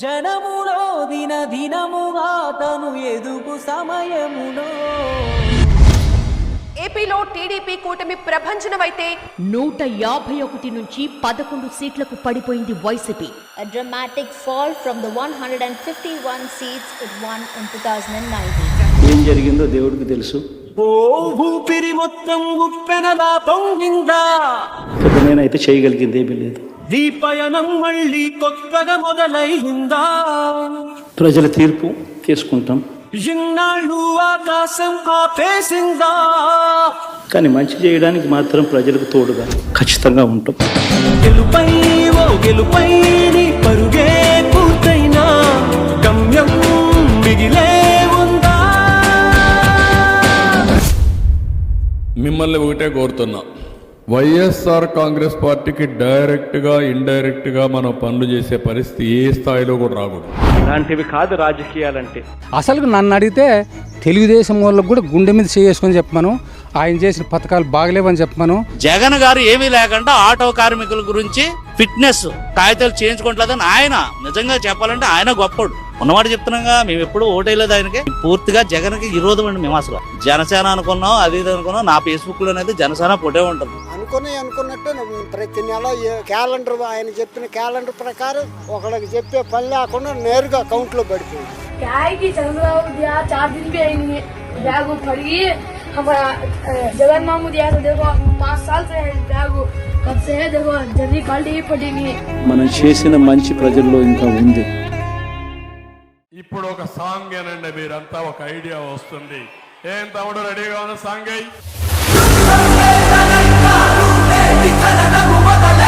జనములో దిన దినముగా తను ఎదుగు సమయములో. ఏపీలో టీడీపీ కూటమి ప్రభంజనమైతే నూట యాభై ఒకటి నుంచి పదకొండు సీట్లకు పడిపోయింది YCP. A dramatic fall from the 151 seats it won in 2019. ఏం జరిగిందో దేవుడికి తెలుసు. ఓ ఊపిరి మొత్తం ఉప్పెనలా పొంగిందా ఇక నేనైతే చేయగలిగింది ఏమీ లేదు. పయనం మళ్ళీ కొత్తగా మొదలైందా? ప్రజల తీర్పు తీసుకుంటాం. ఇన్నాళ్ళు ఆకాశం ఆపేసిందా? కానీ మంచి చేయడానికి మాత్రం ప్రజలకు తోడుగా ఖచ్చితంగా ఉంటాం. గెలుపై ఓ గెలుపై నీ పరుగే పూర్తయినా? గమ్యం మిగిలే ఉందా? మిమ్మల్ని ఒకటే కోరుతున్నా. వైఎస్ఆర్ కాంగ్రెస్ పార్టీకి డైరెక్ట్గా ఇండైరెక్ట్గా మనం పనులు చేసే పరిస్థితి ఏ స్థాయిలో కూడా రాకూడదు. ఇలాంటివి కాదు రాజకీయాలంటే. అసలు నన్ను అడిగితే తెలుగుదేశం వాళ్ళకు కూడా గుండె మీద చేసుకొని చెప్పమను ఆయన చేసిన పథకాలు బాగలేవని చెప్పమను. జగన్ గారు ఏమీ లేకుండా ఆటో కార్మికుల గురించి ఫిట్నెస్ కాగితాలు చేయించుకోవట్లేదని ఆయన నిజంగా చెప్పాలంటే ఆయన గొప్పడు. ఉన్నమాట చెప్తున్నాగా మేము ఎప్పుడు ఓటేయలేదు ఆయనకి. పూర్తిగా జగన్కి విరోధం అండి మేము అసలు జనసేన అనుకున్నాం అది ఇది అనుకున్నాం నా ఫేస్బుక్ లోనైతే జనసేన పొటే ఉంటుంది. అనుకుని అనుకున్నట్టు నువ్వు ప్రతి నెల ఏ క్యాలెండర్ ఆయన చెప్పిన క్యాలెండర్ ప్రకారం ఒకళ్ళకి చెప్పే పని లేకుండా నేరుగా అకౌంట్లో పడిపోయింది क्या है कि चंद्रबाबू दिया चार दिन भी आएंगे बैग वो फट गई हमारा अ, जगन मामू दिया तो देखो पाँच साल से है बैग वो कब से है देखो जल्दी क्वालिटी ही फटेंगी మనం చేసిన మంచి ప్రజల్లో ఇంకా ఉంది ఇప్పుడు ఒక సాంగ్ ఏనండి మీరంతా ఒక ఐడియా వస్తుంది ఏం తమ్ముడు రెడీగా ఉన్న సాంగ్ అయ్యి బదలగు బదల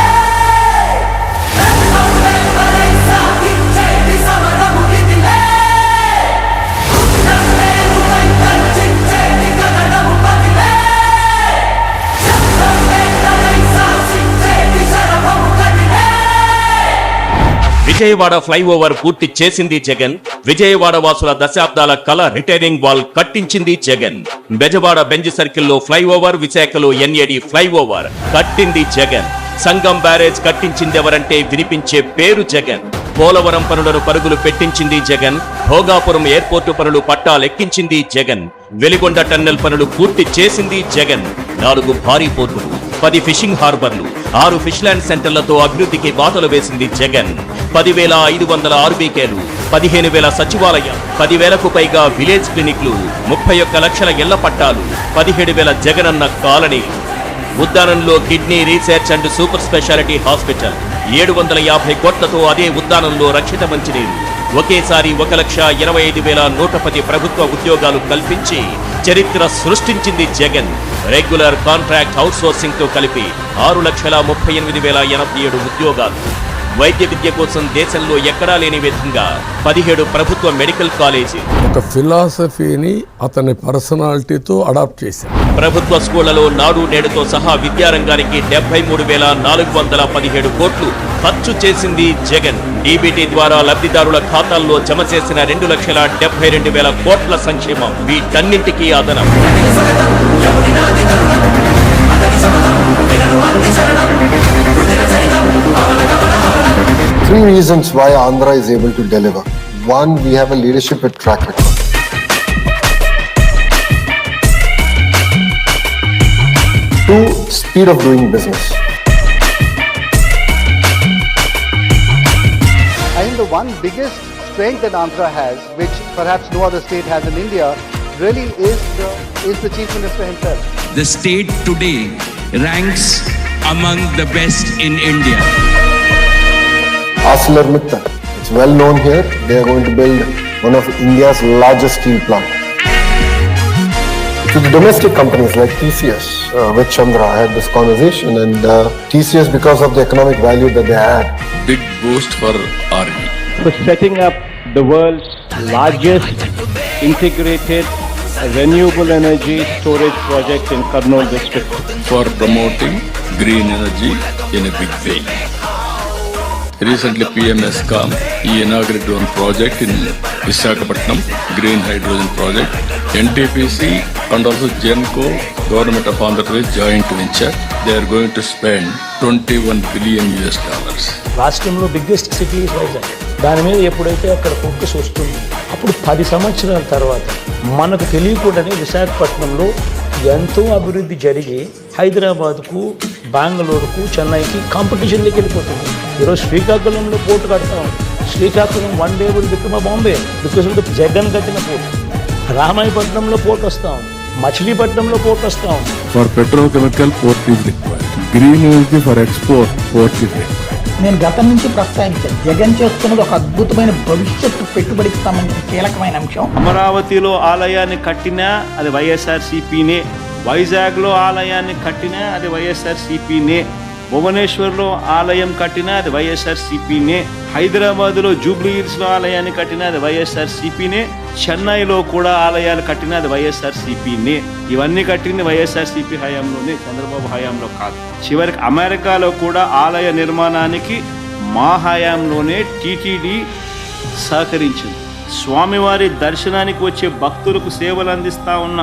విజయవాడ ఫ్లైఓవర్ పూర్తి చేసింది జగన్. విజయవాడ వాసుల దశాబ్దాల కళ రిటైరింగ్ వాల్ కట్టించింది జగన్. బెజవాడ బెంజ్ సర్కిల్లో ఫ్లైఓవర్ విశాఖలో ఎన్ఏడి ఫ్లైఓవర్ కట్టింది జగన్. సంగం బ్యారేజ్ కట్టించిందెవరంటే వినిపించే పేరు జగన్. పోలవరం పనులను పరుగులు పెట్టించింది జగన్. భోగాపురం ఎయిర్పోర్టు పనులు పట్టాలెక్కించింది జగన్. వెలిగొండ టన్నెల్ పనులు పూర్తి చేసింది జగన్. నాలుగు భారీ పోర్టులు పది ఫిషింగ్ హార్బర్లు ఆరు ఫిష్లాండ్ సెంటర్లతో అభివృద్ధికి బాటలు వేసింది జగన్. పదివేల ఐదు వందల ఆర్బీకేలు పదిహేను వేల సచివాలయం పదివేలకు పైగా విలేజ్ క్లినిక్లు ముప్పై ఒక్క లక్షల ఇళ్ళ పట్టాలు పదిహేడు వేల Jagananna colony. ఉద్దానంలో kidney research and super speciality hospital ఏడు వందల యాభై కోట్లతో అదే ఉద్దానంలో రక్షిత మంచినీరు. ఒకేసారి ఒక లక్ష ఇరవై ఐదు వేల నూట పది ప్రభుత్వ ఉద్యోగాలు కల్పించి చరిత్ర సృష్టించింది జగన్. రెగ్యులర్ కాంట్రాక్ట్ అవుట్సోర్సింగ్తో కలిపి ఆరు లక్షల ముప్పై ఎనిమిది వేల ఎనభై ఏడు ఉద్యోగాలు. వైద్య విద్య కోసం దేశంలో ఎక్కడా లేని విధంగా పదిహేడు ప్రభుత్వ మెడికల్ కాలేజీ ఒక ఫిలాసఫీని అతని పర్సనాలిటీతో అడాప్ట్ చేశారు. ప్రభుత్వ స్కూళ్ళలో నాడు నేడుతో సహా విద్యారంగానికి డెబ్బై మూడు వేల నాలుగు వందల పదిహేడు కోట్లు ఖర్చు చేసింది జగన్. డీబీటీ ద్వారా లబ్ధిదారుల ఖాతాల్లో జమ చేసిన రెండు లక్షల డెబ్బై రెండు వేల కోట్ల సంక్షేమం వీటన్నింటికీ అదనం Three reasons why Andhra is able to deliver. One, we have a leadership with track record. Two, speed of doing business. Think the one biggest strength that Andhra has, which perhaps no other state has in India, really is the, is the Chief Minister himself. The state today ranks among the best in India. ArcelorMittal, it's well known here. They are going to build one of India's largest steel plant. To the domestic companies like TCS, uh, with Chandra, I had this conversation, and uh, TCS, because of the economic value that they add, for Army. For setting up the world's largest integrated renewable energy storage project in Karnal district. For promoting green energy in a big way. Recently PMS com ఈ ఎనాగ్రి drone project in Visakhapatnam green hydrogen project NTPC and also Genco government of Andhra Pradesh joint venture they are going to spend twenty one billion US dollars రాష్ట్రంలో biggest city దాని మీద ఎప్పుడైతే అక్కడ focus వస్తుంది అప్పుడు పది సంవత్సరాల తర్వాత మనకు తెలియకూడని విశాఖపట్నంలో ఎంతో అభివృద్ధి జరిగి హైదరాబాద్కు బెంగళూరుకు చెన్నైకి కాంపిటీషన్లోకి వెళ్ళిపోతుంది. ఈరోజు శ్రీకాకుళంలో పోర్టు కడతాం. Srikakulam one day will become Bombay because of the Jagan కట్టిన పోర్టు రామాయపట్నంలో పోర్ట్ వస్తాం. మచిలీపట్నంలో పోర్ట్ వస్తాం. For petrochemical port required green energy for export port required నేను గతం నుంచి ప్రస్తావించాను. జగన్ చేస్తున్నది ఒక అద్భుతమైన భవిష్యత్తు పెట్టుబడికి సంబంధించిన కీలకమైన అంశం. అమరావతిలో ఆలయాన్ని కట్టినా అది వైఎస్ఆర్ సిపినే వైజాగ్లో ఆలయాన్ని కట్టినా అది వైఎస్ఆర్ సిపినే భువనేశ్వర్లో ఆలయం కట్టినా అది వైఎస్ఆర్ సిపినే హైదరాబాద్లో జూబ్లీ హిల్స్లో ఆలయాన్ని కట్టినా అది వైఎస్ఆర్ సిపినే చెన్నైలో కూడా ఆలయాలు కట్టినా అది వైఎస్ఆర్ సిపినే ఇవన్నీ కట్టింది వైఎస్ఆర్ సిపి హయాంలోనే చంద్రబాబు హయాంలో కాదు. చివరికి అమెరికాలో కూడా ఆలయ నిర్మాణానికి మా హయాంలోనే టీటీడీ సహకరించింది. స్వామివారి దర్శనానికి వచ్చే భక్తులకు సేవలు అందిస్తా ఉన్న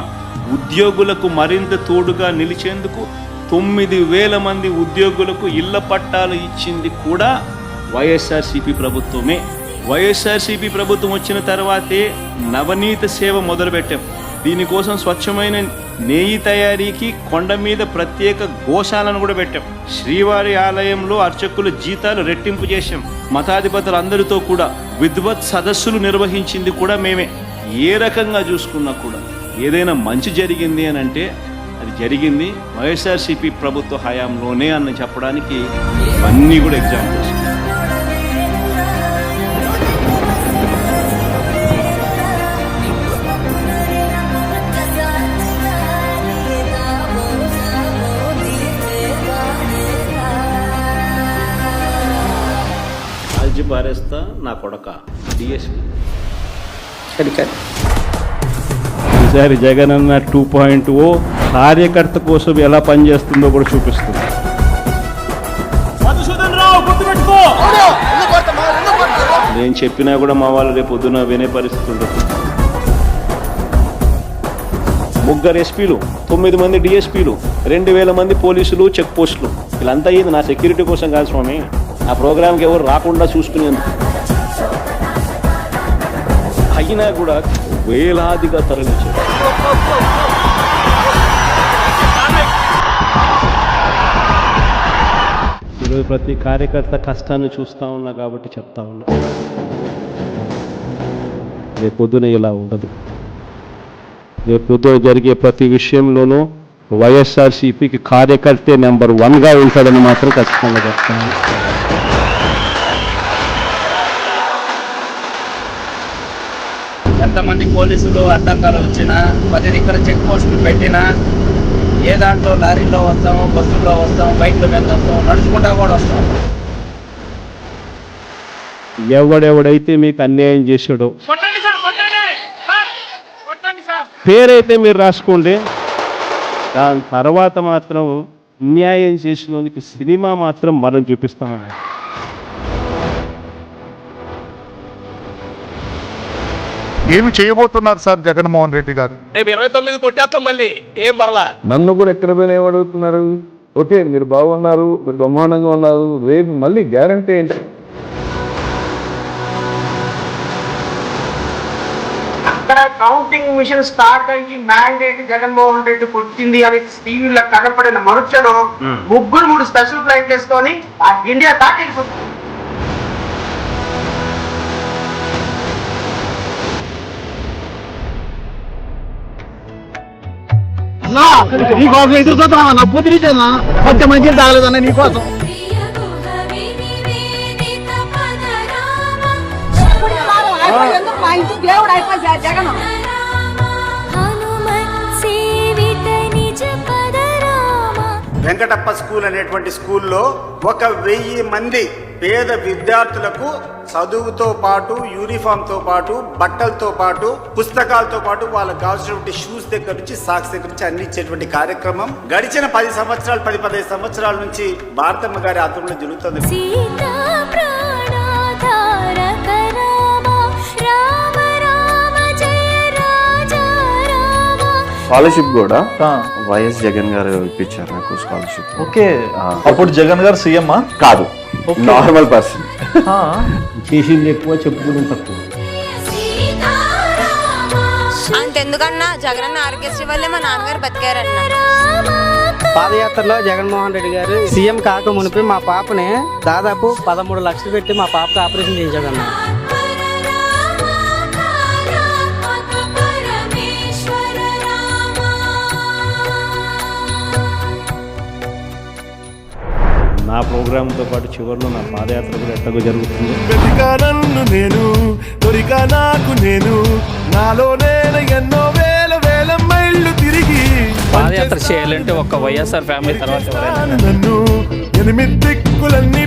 ఉద్యోగులకు మరింత తోడుగా నిలిచేందుకు తొమ్మిది వేల మంది ఉద్యోగులకు ఇళ్ళ పట్టాలు ఇచ్చింది కూడా వైఎస్ఆర్సీపీ ప్రభుత్వమే. వైఎస్ఆర్సీపీ ప్రభుత్వం వచ్చిన తర్వాతే నవనీత సేవ మొదలుపెట్టాం. దీనికోసం స్వచ్ఛమైన నెయ్యి తయారీకి కొండ మీద ప్రత్యేక గోశాలను కూడా పెట్టాం. శ్రీవారి ఆలయంలో అర్చకుల జీతాలు రెట్టింపు చేశాం. మతాధిపతులందరితో కూడా విద్వత్ సదస్సులు నిర్వహించింది కూడా మేమే. ఏ రకంగా చూసుకున్నా కూడా. ఏదైనా మంచి జరిగింది అని అంటే అది జరిగింది. వైఎస్ఆర్సీపీ ప్రభుత్వ హయాంలోనే అని చెప్పడానికి ఇవన్నీ కూడా ఎగ్జాంపుల్స్ కాల్చి పారేస్తా నా కొడక. డిఎస్పి. ఈసారి జగన్ అన్న టూ పాయింట్ ఓ కార్యకర్త కోసం ఎలా పనిచేస్తుందో కూడా చూపిస్తుంది. నేను చెప్పినా కూడా మా వాళ్ళు రేపు పొద్దున వినే పరిస్థితి ఉండదు. ముగ్గురు ఎస్పీలు తొమ్మిది మంది డిఎస్పీలు రెండు వేల మంది పోలీసులు చెక్ పోస్టులు. వీళ్ళంతా అయ్యింది నా సెక్యూరిటీ కోసం కాదు స్వామి. ఆ ప్రోగ్రామ్కి ఎవరు రాకుండా చూసుకునేందుకు. అయినా కూడా వేలాదిగా తరలించారు. ఈరోజు ప్రతి కార్యకర్త కష్టాన్ని చూస్తూ ఉన్నా కాబట్టి చెప్తా ఉన్నా. రేపు పొద్దున ఇలా ఉండదు. రేపు పొద్దున జరిగే ప్రతి విషయంలోనూ వైఎస్ఆర్సీపీకి కార్యకర్తే నెంబర్ వన్గా ఉంటాడని మాత్రం ఖచ్చితంగా చెప్తాను. ఎంతమంది పోలీసులు అడ్డంకాలు వచ్చినా పది దగ్గర చెక్ పోస్టులు పెట్టినా ఏ దాంట్లో లారీలో వస్తాం బస్సుల్లో వస్తాం బైక్ల మీద వస్తాం నడుచుకుంటా కూడా వస్తాం. ఎవడెవడైతే మీకు అన్యాయం చేశాడో పేరైతే మీరు రాసుకోండి. దాని తర్వాత మాత్రం అన్యాయం చేసినందుకు సినిమా మాత్రం మనం చూపిస్తామని ఏమి చేయబోతున్నారు సార్ జగన్మోహన్ రెడ్డి గారు? రేపు ఇరవై తొమ్మిది కొట్టేస్తాం మళ్ళీ. ఏం పర్లా నన్ను కూడా ఎక్కడ పోయినా ఏమడుగుతున్నారు ఓకే మీరు బాగున్నారు మీరు బ్రహ్మాండంగా ఉన్నారు. రేపు మళ్ళీ గ్యారంటీ ఏంటి? అక్కడ కౌంటింగ్ మిషన్ స్టార్ట్ అయ్యి మ్యాండేట్ జగన్మోహన్ రెడ్డి పుట్టింది అని టీవీలో కనపడిన మరుక్షణం ముగ్గురు మూడు స్పెషల్ ఫ్లైట్ చేసుకొని ఆ ఇండియా దాటి నీకోసం ఎదురు చూద్దాం నా పొద్దున పచ్చ మంచి తాగలేదన్న నీకోసం. వెంకటప్ప స్కూల్ అనేటువంటి స్కూల్లో ఒక వెయ్యి మంది పేద విద్యార్థులకు చదువుతో పాటు యూనిఫామ్తో పాటు బట్టలతో పాటు పుస్తకాలతో పాటు వాళ్ళకు కావాల్సినటువంటి షూస్ దగ్గర నుంచి సాక్స్ దగ్గర నుంచి అన్ని ఇచ్చేటువంటి కార్యక్రమం గడిచిన పది సంవత్సరాలు పది పదిహేను సంవత్సరాల నుంచి భారతమ్మ గారి ఆధ్వర్యంలో జరుగుతుంది. స్కాలర్షిప్ కూడా వైఎస్ జగన్ గారు ఇప్పించారు నాకు స్కాలర్షిప్. ఓకే. అప్పుడు జగన్ గారు సీఎం కాదు. Normal person. చేసింది ఎక్కువ చెప్పుకుని తక్కువ. అంతెందుకన్నా జగనన్న ఆరోగ్యశ్రీ వల్లే మా నాన్నగారు బతికారన్న. పాదయాత్రలో జగన్మోహన్ రెడ్డి గారు సీఎం కాక మునిపి మా పాపని దాదాపు పదమూడు లక్షలు పెట్టి మా పాపకి ఆపరేషన్ చేయించాడన్న. నా ప్రోగ్రాంతో పాటు చివరిలో నా పాదయాత్ర కూడా ఎట్టగో జరుగుతుంది. వెతికానన్ను నేను దొరికా నాకు నేను నాలో నేను ఎన్నో వేల వేల మైళ్ళు తిరిగి పాదయాత్ర చేయాలంటే ఒక వైఎస్ఆర్ ఫ్యామిలీ తర్వాత నన్ను ఎనిమిది దిక్కులన్నీ